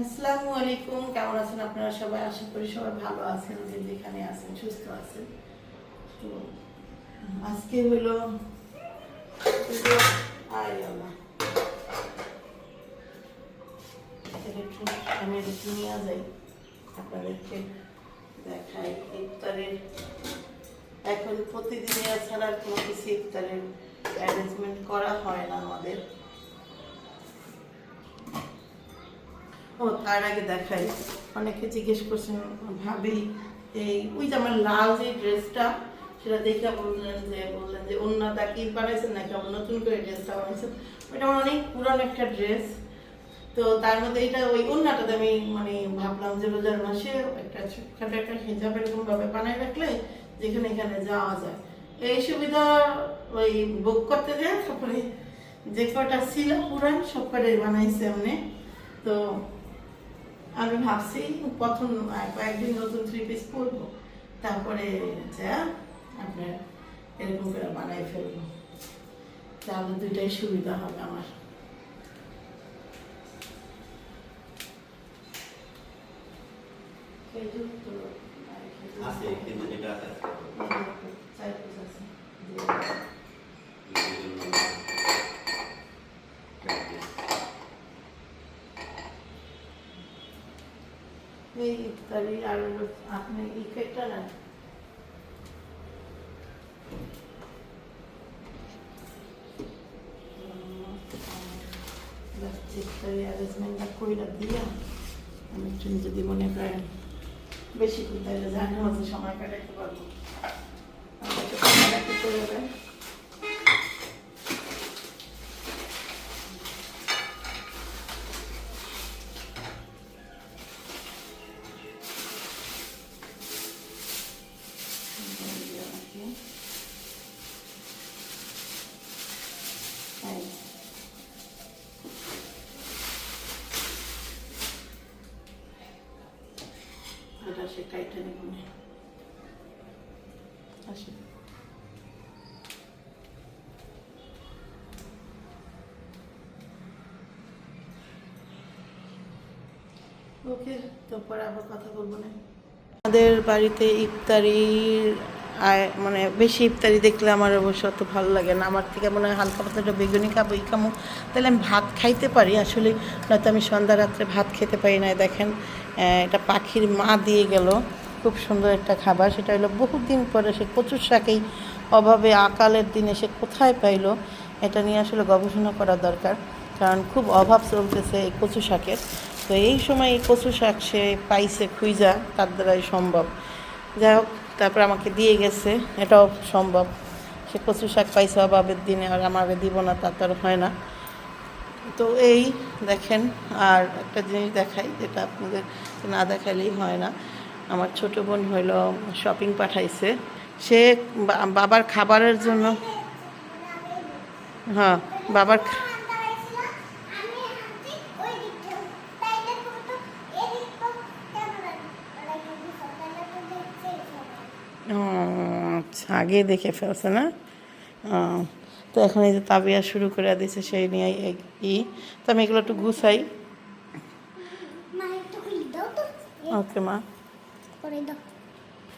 আসসালামু আলাইকুম, কেমন আছেন আপনারা সবাই? আশা করি সবাই ভালো আছেন, যে যেখানে আছেন, সুস্থ আছেন। তো, আজকে হলো আমি একটু নিয়ে যাই, আপনাদেরকে দেখাই। ইফতারের এখন প্রতিদিনই ছাড়া কোনো কিছু ইফতারের অ্যারেঞ্জমেন্ট করা হয় না আমাদের। ও, তার আগে দেখাই। অনেকে জিজ্ঞেস করছেন, ভাবি, এই, ওই যে আমার লাল যে ড্রেসটা, সেটা দেখে বললেন যে বললেন যে, অন্যটা কি বানাইছেন নাকি আবার নতুন করে ড্রেসটা বানাইছেন? ওইটা আমার অনেক পুরানো একটা ড্রেস। তো তার মধ্যে এটা ওই অন্যটাতে আমি মানে ভাবলাম যে রোজার মাসে একটা ছোটখাটো একটা হিজাব এরকম ভাবে বানাই রাখলে যেখানে এখানে যাওয়া যায়। এই সুবিধা ওই বুক করতে যায় তারপরে যে কটা ছিল পুরান, সব কটাই বানাইছে এমনি। তো আমি ভাবছি প্রথম কয়েকদিন নতুন থ্রি পিস পরবো তারপরে যা আপনার এরকম করে বানাই ফেলব তাহলে দুইটাই সুবিধা হবে আমার আছে কিন্তু যেটা আছে আজকে চার পিস আছে জি। ই কেকটা না ইফতারি অ্যারেঞ্জমেন্টটা কইরা দিয়া আমি যদি মনে করেন বেশি তাহলে জানি মাঝে সময় কাটাইতে পারব আমাদের বাড়িতে ইফতারির মানে বেশি ইফতারি দেখলে আমার অবশ্য অত ভালো লাগে না। আমার থেকে মনে হয় হালকা পাতলাটা বেগুনি খাব, এই খামো। তাহলে আমি ভাত খাইতে পারি, আসলে নয়তো আমি সন্ধ্যা রাত্রে ভাত খেতে পারি না দেখেন। এটা পাখির মা দিয়ে গেল, খুব সুন্দর একটা খাবার। সেটা হলো বহুদিন পরে সে কচুর শাকেই অভাবে আকালের দিনে সে কোথায় পাইলো, এটা নিয়ে আসলে গবেষণা করা দরকার। কারণ খুব অভাব চলতেছে এই কচু শাকের। তো এই সময় এই কচু শাক সে পাইছে খুঁজা তার দ্বারাই সম্ভব। যাই হোক, তারপর আমাকে দিয়ে গেছে, এটাও সম্ভব। সে কচু শাক পাইছে অভাবের দিনে, আর আমাকে দিব না তা তো হয় না। তো এই দেখেন, আর একটা জিনিস দেখাই, যেটা আপনাদের না দেখালেই হয় না। আমার ছোট বোন হইল শপিং পাঠাইছে। সে বাবার খাবারের জন্য হ্যাঁ বাবার আচ্ছা আগে দেখে ফেলছে না? তো এখন এই যে তাবিয়া শুরু করে দিয়েছে সেই নিয়ে ই। তো আমি এগুলো একটু গুছাই। ওকে মা।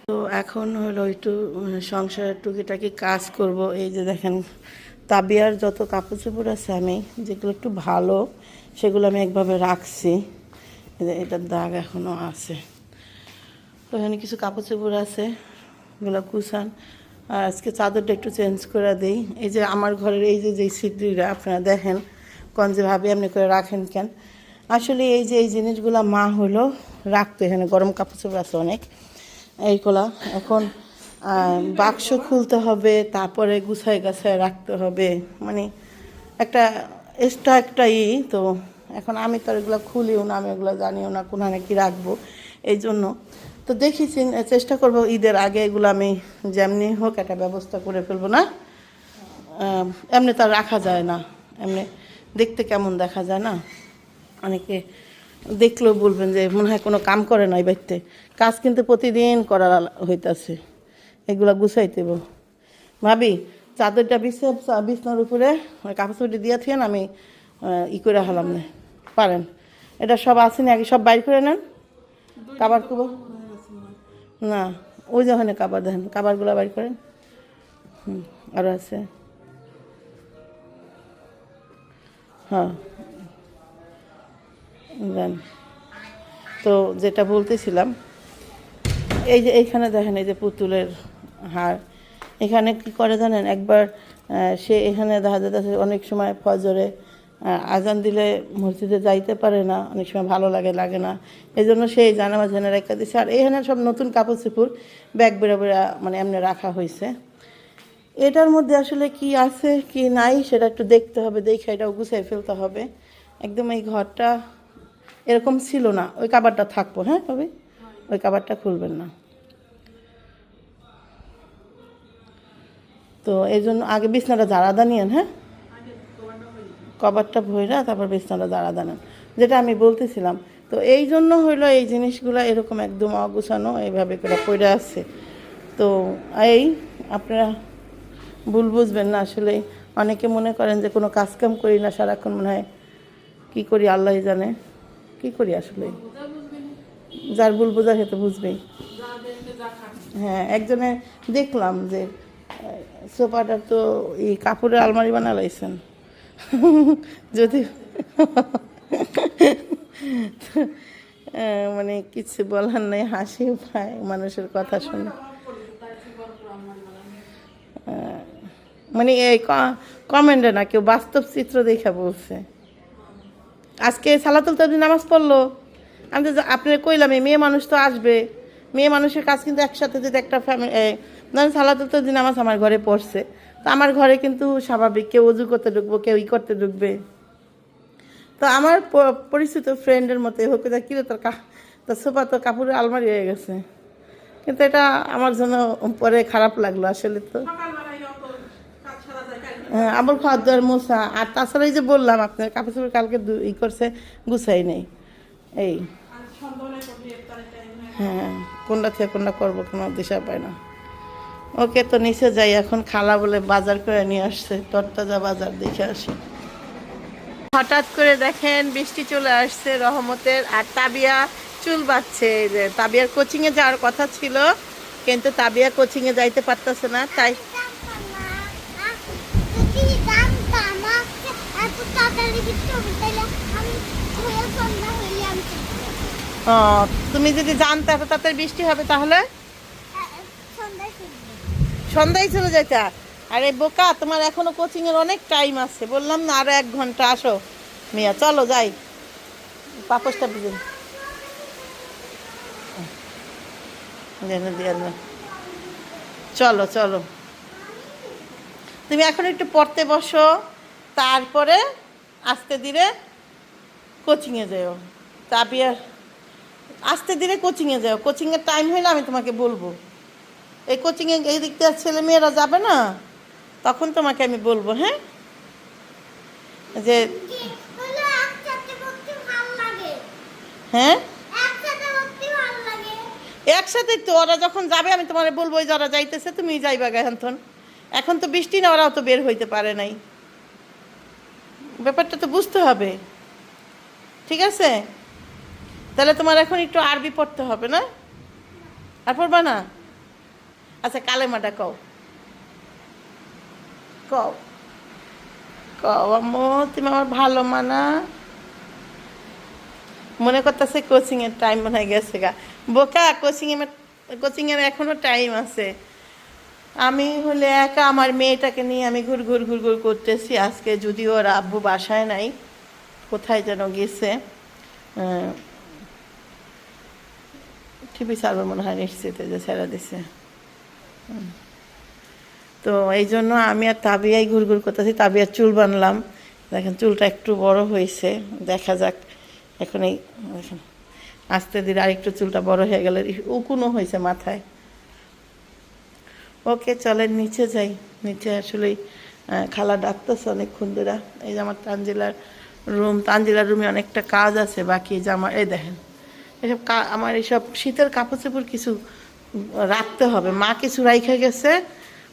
তো এখন হলো একটু সংসারের টুকিটাকি কাজ করব। এই যে দেখেন তাবিয়ার যত কাপড় চোপড় আছে আমি যেগুলো একটু ভালো সেগুলো আমি একভাবে রাখছি। এটার দাগ এখনও আছে। তো এখানে কিছু কাপড় চোপড় আছে। এগুলো কুসান আর আজকে চাদরটা একটু চেঞ্জ করে দিই। এই যে আমার ঘরের এই যে যেই সিদ্রিরা আপনারা দেখেন, কোন যেভাবে এমনি করে রাখেন কেন। আসলে এই যে, এই জিনিসগুলো মা হলো রাখতো এখানে, গরম কাপড় চোপড় আছে অনেক। এইগুলা এখন বাক্স খুলতে হবে, তারপরে গুছাই গাছায় রাখতে হবে। মানে একটা এক্সট্রা একটা ই তো। এখন আমি তো এগুলো খুলিও না, আমি এগুলো জানিও না কোনখানে কি রাখব। এই জন্য তো দেখি চেষ্টা করব ঈদের আগে এগুলো আমি যেমনি হোক একটা ব্যবস্থা করে ফেলব না। এমনি তো আর রাখা যায় না। এমনি দেখতে কেমন দেখা যায় না। অনেকে দেখলেও বলবেন যে মনে হয় কোনো কাম করে না এই বাড়িতে। কাজ কিন্তু প্রতিদিন করা হইতাছে। এগুলা গুছাইতে ভাবি চাদরটা বিছে বিছনার উপরে ওই কাপড় চুপড়ি দিয়ে থিয়েন আমি ই করে হলাম না। পারেন। এটা সব আসেনি আগে সব বাইর করে নেন? কাবার কুবো? না, ওই যে ওখানে কাবার দেখেন, কাবারগুলো বাইর করেন। হুম আরও আছে। হ্যাঁ। দেন। তো যেটা বলতেছিলাম, এই যে এইখানে দেখেন, এই যে পুতুলের হার এখানে কি করে জানেন? একবার সে এখানে দেখা যাচ্ছে অনেক সময় ফজরে আজান দিলে মসজিদে যাইতে পারে না, অনেক সময় ভালো লাগে লাগে না। এই জন্য সেই জানামা জেনে রেখে দিচ্ছে আর এখানে সব নতুন কাপড় চোপড়, ব্যাগ বেড়া বেড়া মানে এমনি রাখা হয়েছে এটার মধ্যে আসলে কি আছে, কি নাই, সেটা একটু দেখতে হবে, দেখে এটাও গুছিয়ে ফেলতে হবে। একদম এই ঘরটা এরকম ছিল না। ওই কাবারটা থাকব হ্যাঁ কবে? ওই কাবারটা খুলবেন না। তো এই জন্য আগে বিছনাটা জারাদা নিয়েন হ্যাঁ? কভারটা ভইরা তারপর বিছনাটা জারাদা দাঁড়ান, যেটা আমি বলতেছিলাম। তো এই জন্য হইল এই জিনিসগুলো এরকম একদম অগুছানো এইভাবে করে পড়ে আছে। তো এই আপনারা ভুল বুঝবেন না, আসলে অনেকে মনে করেন যে কোনো কাজকাম করি না, সারাক্ষণ মনে হয় কী করি আল্লাহ জানে। কি করি আসলে? যার ভুল বোঝা সে তো বুঝবেই। হ্যাঁ একজনে দেখলাম যে সোফাটা তো এই কাপড়ের আলমারি বানালাইছেন যদি মানে কিছু বলার নেই হাসিও পায় মানুষের কথা শুনে। মানে এই কমেন্টে না, কেউ বাস্তব চিত্র দেখা বলছে। আজকে সালাতুল তবদি নামাজ পড়ল। আমি তো আপনার কইলাম, এই মেয়ে মানুষ তো আসবে। মেয়ে মানুষের কাজ কিন্তু একসাথে যদি একটা ফ্যামিলি ধরেন সালাতুল তো নামাজ আমার ঘরে পড়ছে তো আমার ঘরে কিন্তু স্বাভাবিক কেউ উজু করতে ঢুকবো কেউ ই করতে ঢুকবে। তো আমার পরিচিত ফ্রেন্ডের মতো হোক এটা কিরে তোর কা তোর সোফা তো কাপড়ের আলমারি হয়ে গেছে। কিন্তু এটা আমার জন্য পরে খারাপ লাগল আসলে তো। হ্যাঁ আবার খাওয়ার দাওয়ার মশা আর তাছাড়া এই যে বললাম আপনার কাপড় চোপড় কালকে ই করছে গুছাই নেই। এই। হ্যাঁ কোনটা থেকে কোনটা করব কোনো দিশা পায় না। ওকে তো নিচে যাই, এখন খালা বলে বাজার করে নিয়ে আসছে, তরতাজা বাজার দেখে আসি। হঠাৎ করে দেখেন বৃষ্টি চলে আসছে রহমতের, আর তাবিয়া চুল বাচ্ছে যে তাবিয়ার কোচিংয়ে যাওয়ার কথা ছিল, কিন্তু তাবিয়া কোচিংয়ে যাইতে পারতেছে না, তাই তুমি যদি জানতে এত তাড়াতাড়ি বৃষ্টি হবে তাহলে? সন্ধ্যায় চলে যাইতা। আরে বোকা, তোমার এখনও কোচিং এর অনেক টাইম আছে। বললাম না, আরও এক ঘণ্টা আসো। মিয়া, চলো যাই। পাপসটা বুঝুন। চলো চলো। তুমি এখন একটু পড়তে বসো, তারপরে আস্তে ধীরে কোচিংয়ে যেও তাপিয়ার আস্তে ধীরে কোচিংয়ে যাও কোচিংয়ের টাইম হলে আমি তোমাকে বলব। এই কোচিংয়ে এই দিক ছেলে মেয়েরা যাবে না, তখন তোমাকে আমি বলব হ্যাঁ? যে হ্যাঁ? একসাথে তো ওরা যখন যাবে, আমি তোমার বলব ওই যারা যাইতেছে তুমি যাইবা এখন এখন তো বৃষ্টি না, ওরাও তো বের হইতে পারে নাই। ব্যাপারটা তো বুঝতে হবে। ঠিক আছে? তাহলে তোমার এখন একটু আরবি পড়তে হবে না? আর পড়বা না? আচ্ছা কালেমাটা কও। কও। কও, আম্মু, তুমি আমার ভালো মানা। মনে করতেছে কোচিং এর টাইম মনে হয় গেছে গা। বোকা কোচিং এর কোচিং এর এখনও টাইম আছে। আমি হলে একা আমার মেয়েটাকে নিয়ে আমি ঘুর ঘুর ঘুর ঘুর করতেছি। আজকে যদিও ওর আব্বু বাসায় নাই, কোথায় যেন গেছে। টিভি সার্ভার মনে হয়, নিশ্চিত যে ছেড়ে দিছে। তো এই জন্য আমি আর তাবিয়াই ঘুর করতেছি। তাবিয়ার চুল বানলাম। দেখেন চুলটা একটু বড় হয়েছে। দেখা যাক। এখন এই দেখেন আস্তে ধীরে আরেকটু চুলটা বড় হয়ে গেলে উকুনও হয়েছে মাথায়। ওকে চলেন নিচে যাই। নিচে আসলেই আহ, খালা ডাকতেছে অনেকক্ষণ ধরে। এই যে আমার তানজিলার রুম। তানজিলার রুমে অনেকটা কাজ আছে বাকি জামা এই দেখেন। এসব আমার এইসব শীতের কাপড় চোপড় কিছু রাখতে হবে। মা কিছু রাইখে গেছে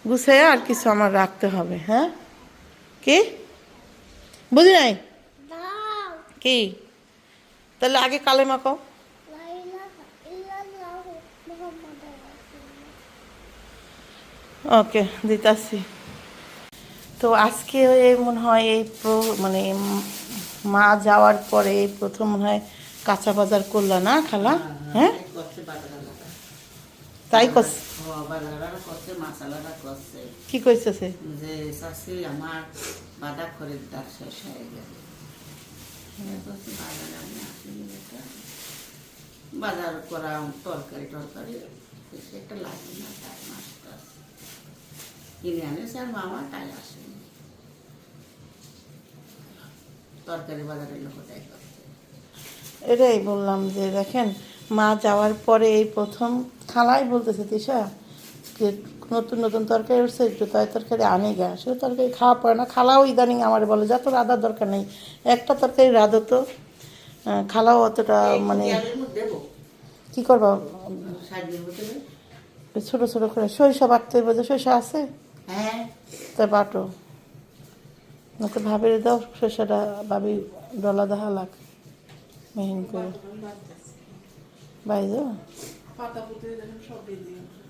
গুছিয়ে আর কিছু আমার রাখতে হবে হ্যাঁ? কি? বুঝি নাই? কি? তাহলে আগে কালেমা কও। লা ইলাহা ইল্লাল্লাহু মুহাম্মাদুর রাসূলুল্লাহ। ওকে দিতাছি। তো আজকে এই মনে হয় এই প্র- মানে মা যাওয়ার পরে প্রথম মনে হয় কাঁচা বাজার করলা না খালা? হ্যাঁ বাজারালারা তাই করছে কি যে আমার বাধা খরিদ্দার শেষ হয়ে গেল। বাজারে আমি আসিনি বাজার করা তরকারি টরকারি একটা লাগে না তাই মাছ টাছ কিনে আনেছে আর মামা তাই আসেনি তরকারি বাজারের লোক তাই করছে এটাই বললাম যে দেখেন মা যাওয়ার পরে এই প্রথম খালাই বলতেছে তিশা যে নতুন নতুন তরকারি উঠছে একটু তাই তরকারি আনে গা। সে তরকারি খাওয়া পড়ে না খালাও ইদানিং আমার বলে যত রাধার দরকার নেই একটা তরকারি রাধো তো। খালাও অতটা মানে কি করব? ছোট ছোট করে সরিষা বাটতে বোঝে সরিষা আছে? হ্যাঁ। তা বাটো। ওকে ভাবিয়ে দাও সরিষাটা ভাবি ডলা দেখা লাগ মেহিন করে। বাইরে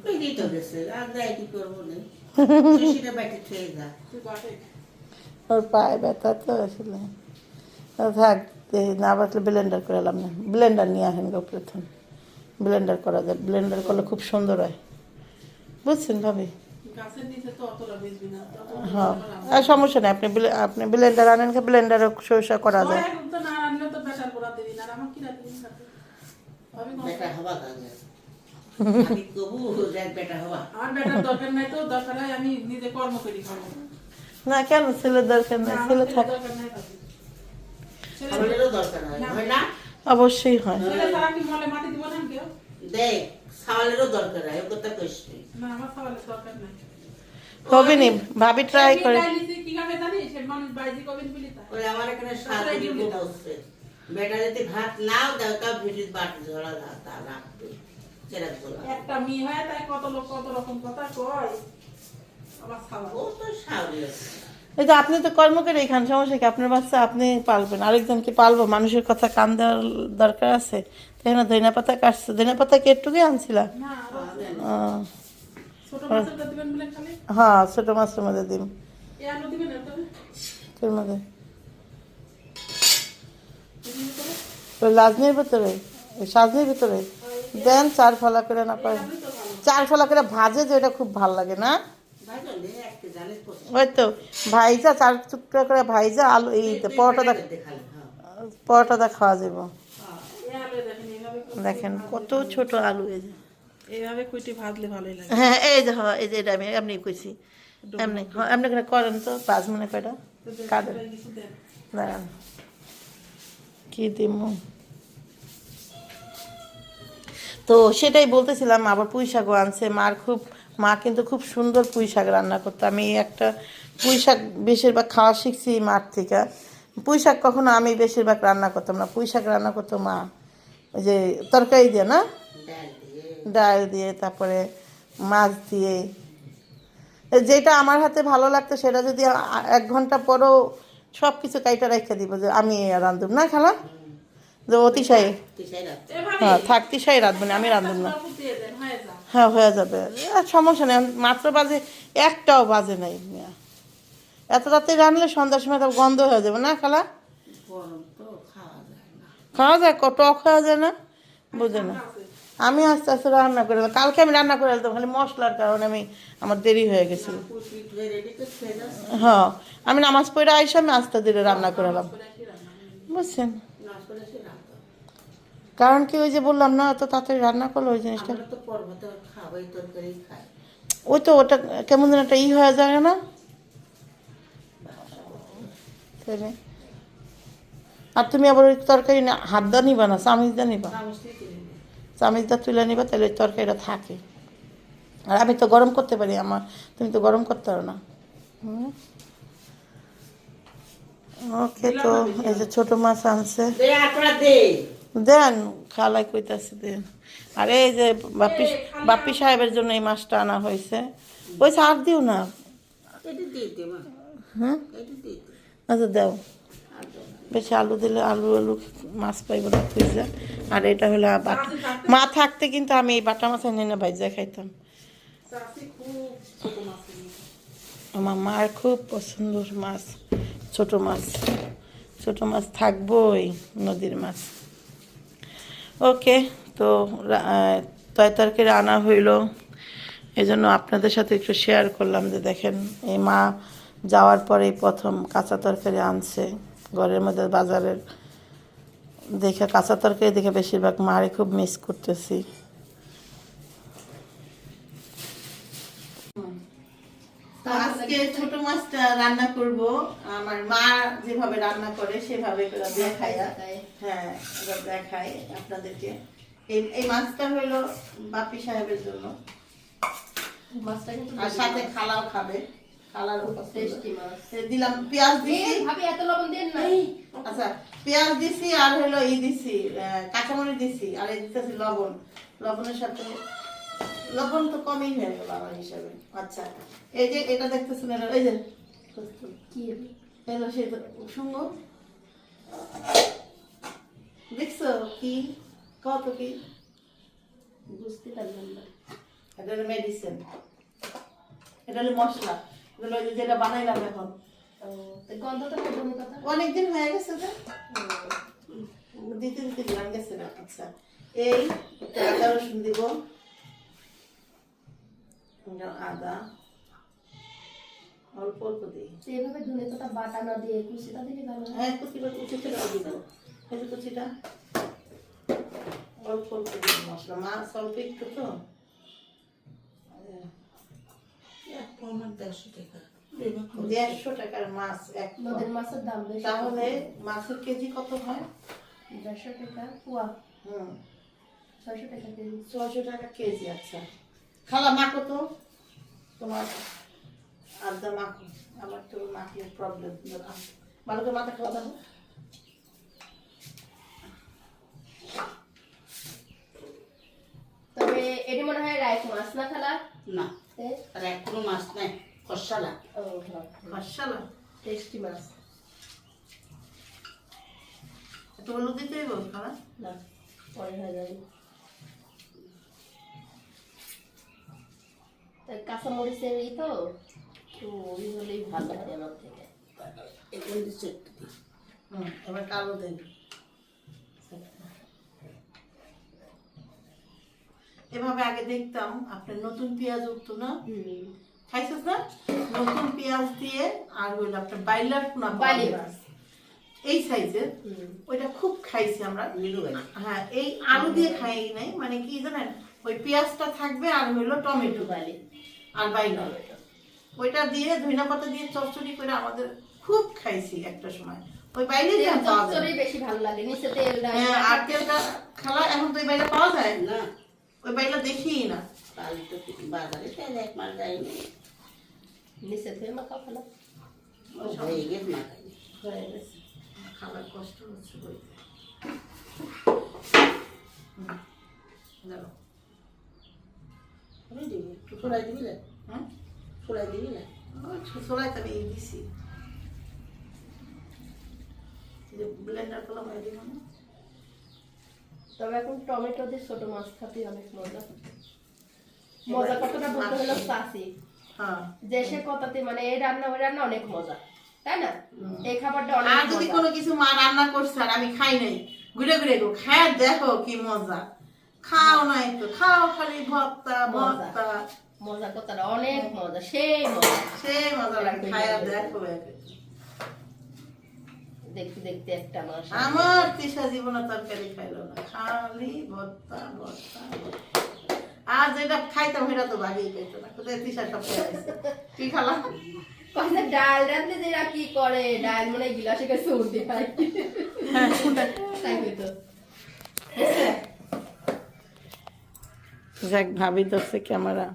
বেরিয়ে তো গেছে আর যাই কি করব না? শিশিটা বাটি খেয়ে যা। ওর পায়ে ব্যথা তো আসলে। থাক এই না বাটলে ব্লেন্ডার করে এলাম না। ব্লেন্ডার নিয়ে আসেন গো প্রথম। ব্লেন্ডার করা যায়। ব্লেন্ডার করলে খুব সুন্দর হয়। বুঝছেন ভাবি? হ্যাঁ। আর সমস্যা নেই আপনি ব্লে- আপনি ব্লেন্ডার আনেন কি ব্লেন্ডারও সরিষা করা যায়। আমি কোন- বেটা হবা কাজে আমি কবু যাই বেটা হবা আমার বেটার দরকার নাই তো দরকার হয় আমি নিজে কর্ম করি না কেন? ছেলের দরকার ছেলে নাই ভাবি। ছেলে- হয় না? অবশ্যই হয়। ছেলে ছাড়া কি মলে মাটি দিব না কেউ? দেখ সাওয়ালেরও দরকার হয় কথা কইস না। আমার খাওয়ালে দরকার নাই। হবে নি ভাবি ট্রাই করে আমার এখানে সাত বেটা যদি ভাত নাও দাও তা ভিটির বাটি ঝোলা দাও তা রাখবে। একটা মেয়ে হয় তাই কত লোক কত রকম কথা কয়? আমার খাওয়া ও তো সাউরি এই যে আপনি তো কর্ম করে এখানে সমস্যা কি? আপনার বাচ্চা আপনি পালবেন আরেকজনকে পালবো মানুষের কথা কান দেওয়ার দরকার আছে? তাই না ধনিয়া পাতা কাটছে। ধনিয়া পাতা কি একটুকুই আনছিলা? খালি? হ্যাঁ ছোট মাছের মধ্যে তোর মধ্যে। ওই লাজনির ভিতরে ওই সাজনির ভিতরে। দেন চার ফলা করে না পারে চার ফলা করে ভাজে যে এটা খুব ভালো লাগে না? ওই তো ভাইজা চার টুকরা করে ভাইজা আলু এই হ্যাঁ পরোটা দা খাওয়া যাব দেখেন কত ছোট আলু এই যে। এইভাবে কুইটি ভাজলে ভালোই লাগে। হ্যাঁ এই যে হ্যাঁ এই যে এটা আমি এমনি কইছি। এমনি হ্যাঁ এমনি করে করেন তো পাঁচ মিনিট কয়টা? কাটেন। দাঁড়ান। কি দিমু? তো সেটাই বলতেছিলাম, আবার পুঁই শাকও আনছে। মার খুব, মা কিন্তু খুব সুন্দর পুঁই শাক রান্না করতো। আমি একটা পুঁই শাক বেশিরভাগ খাওয়া শিখছি মার থেকে। পুঁই শাক কখনো আমি বেশিরভাগ রান্না করতাম না। পুঁই শাক রান্না করতো মা। ওই যে তরকারি দিয়ে না? ডাল দিয়ে, তারপরে মাছ দিয়ে। যেটা আমার হাতে ভালো লাগতো, সেটা যদি এক ঘণ্টা পরও সব কিছু কাইটা রেখে দিব যে আমি রান্ধুম না, খালা? যে এভাবে হ্যাঁ থাকতিশাই রাঁধবো না আমি রাঁধুম না হয়ে হ্যাঁ যাবে। আর সমস্যা নেই মাত্র বাজে একটাও বাজে নাই এত রাতে রানলে সন্ধ্যার সময় তো গন্ধ হয়ে যাবে না খালা? খাওয়া যায় না। খাওয়া যায় টক না? বুঝে না। আমি আস্তে আস্তে রান্না করে। কালকে আমি রান্না করে দিতাম খালি মশলার কারণে আমি আমার দেরি হয়ে গেছিল। যাস হ্যাঁ আমি নামাজ পড়ে আইসা আমি আস্তে ধীরে রান্না করলাম বুঝছেন? করে রাখতো কারণ কি ওই যে বললাম না এত তাড়াতাড়ি রান্না করল ওই জিনিসটা? তো ওই তো ওটা কেমন যেন একটা ই হয়ে যায় না? আর তুমি আবার ওই তরকারি না হাত দা নিবা না চামিচ দা নিবা চামচ দা তুলে নিবা তাহলে ওই তরকারিটা থাকে। আর আমি তো গরম করতে পারি আমার তুমি তো গরম করতে পারো না। ওকে তো এই যে ছোটো মাছ আনছে। দেন খালাই কইতাছে দেন। আর এই যে বাপ্পি বাপ্পি সাহেবের জন্য এই মাছটা আনা হয়েছে। ওই আর দিও না। হ্যাঁ? আচ্ছা দাও। বেশি আলু দিলে আলু আলু মাছ পাইব না খুঁজা আর এটা হলো বাটা। মা থাকতে কিন্তু আমি এই বাটা মাছ এনে না ভাইজা খাইতাম। আমার মার খুব পছন্দর মাছ ছোট মাছ। ছোট মাছ থাকবোই নদীর মাছ। ওকে তো তয় তরকারি আনা হইল। এই জন্য আপনাদের সাথে একটু শেয়ার করলাম যে দেখেন, এই মা যাওয়ার পরেই প্রথম কাঁচা তরকারি আনছে ঘরের মধ্যে বাজারের। দেখে কাঁচা তরকারি দেখে বেশিরভাগ মারে খুব মিস করতেছি। আজকে ছোট মাছটা রান্না করব। আমার মা যেভাবে রান্না করে সেভাবে হ্যাঁ আপনাদেরকে। এই এই মাছটা হলো বাপি সাহেবের জন্য। মাছটা কিন্তু আর সাথে খালাও খাবে। খালারও টেস্টি মাছ। দিলাম পেঁয়াজ দিছি। ভাবি এত লবণ দেন না। আচ্ছা পেঁয়াজ দিছি আর হলো ই দিছি কাঁচামরিচ দিছি আর এই দিতেছি লবণ। লবণের সাথে লবণ তো কমই হয়ে গেল আমার হিসাবে। আচ্ছা এই যে এটা দেখতেছেন এটা এই যে কি এলো? সে শুনব। দেখছ কি? কত কি? বুঝতে পারলাম না। এটা হলো মেডিসিন এটা হলো মশলা। এটা হলো যেটা বানাইলাম এখন। গন্ধটা অনেকদিন হয়ে গেছে যে দিতে দিতে দিলাম গেছে না আচ্ছা। এই রসুন দিব। এটা আদা। অল্প অল্প দিই। তো এভাবে ধনে পাতা বাটা না দিয়ে কুচিটা দিলে ভালো হয়। হ্যাঁ কুচি কুচি করে দিব এই যে কুচিটা। অল্প অল্প দিব মশলা। মাছ অল্প একটু তো। দেড়শো টাকা। দেড়শো টাকার মাছ এক। নদীর মাছের দাম বেশি। তাহলে মাছের কেজি কত হয়? দেড়শো টাকা। পোয়া হুম। ছয়শো টাকা কেজি। ছয়শো টাকা কেজি আচ্ছা। খালা মাখো তো তোমার আদা মাখো আমার তো মাখলে প্রবলেম ভালো করে মাথা খাওয়া দাও। তবে এটি মনে হয় রাইস মাছ না খালা? না। তে? আর কোনো মাছ নাই। ও হ্যাঁ টেস্টি মাছ। একটু হলুদ দিতে খালা? না পরে হয়ে যাবে। তা কাঁচা মরিচের ই তো? তো ওই হলেই ভালো হয় আমার থেকে। এখানে দিচ্ছে একটু হুম এবার কালো দেন এভাবে আগে দেখতাম আপনার নতুন পেঁয়াজ উঠতো না? খাইছিস না? নতুন পেঁয়াজ দিয়ে আর হইল আপনার বাইলার পোনা বাইলি। এই সাইজের ওইটা খুব খাইছি আমরা। হ্যাঁ এই আলু দিয়ে খাই নাই মানে কি জানেন? ওই পেঁয়াজটা থাকবে আর হইল টমেটো বালি। আর বাইগন ওইটা দিয়ে ধইনা পাতা দিয়ে চচ্চড়ি করে আমাদের খুব খাইছি একটা সময়। ওই বাইরে যা চচ্চড়ি বেশি ভালো লাগে নিচে তেল হ্যাঁ আর তেলটা খালা এখন তো ওই বাইরে পাওয়া যায়? না। ওই বাইরে দেখি না। কাল তো বাজারে তেল এক মাস যায়নি। নিচে থেকে মাখা ফেলা ও হয়ে গেছে না হয়ে গেছে। খাবার কষ্ট হচ্ছে বইতে। দিবি দিবি না দিবি না তো আমি দিছি ব্লেন্ডার করলাম এই দিলাম না তবে এখন টমেটো দিয়ে ছোট মাছ খাতে অনেক মজা। মজা কতটা বলতে হলো চাষি হ্যাঁ। যে সে কথাতে মানে এই রান্না ওই রান্না অনেক মজা তাই না? এই খাবারটা আর যদি কোনো কিছু মা রান্না করছে আর আমি খাই নাই ঘুরে ঘুরে খায় দেখো কি মজা। খাও নাই তো খাও খালি ভর্তা ভর্তা। মজা কথাটা অনেক মজা সেই মজা। সে মজা লাগে খায়া দেখো দেখতে দেখতে একটা মাস আমার তিসা জীবনে তরকারি খাইলো না খালি ভর্তা ভর্তা ভর্তা। আর যেটা খাইতাম সেটা তো ভাগেই পেতো না কোথায় তিসা সব কি খালা? ডাল রাঁধলে কি করে? ডাল মনে গিলাসে তাই হইতো। যাক ভাবি ধরছে ক্যামেরা।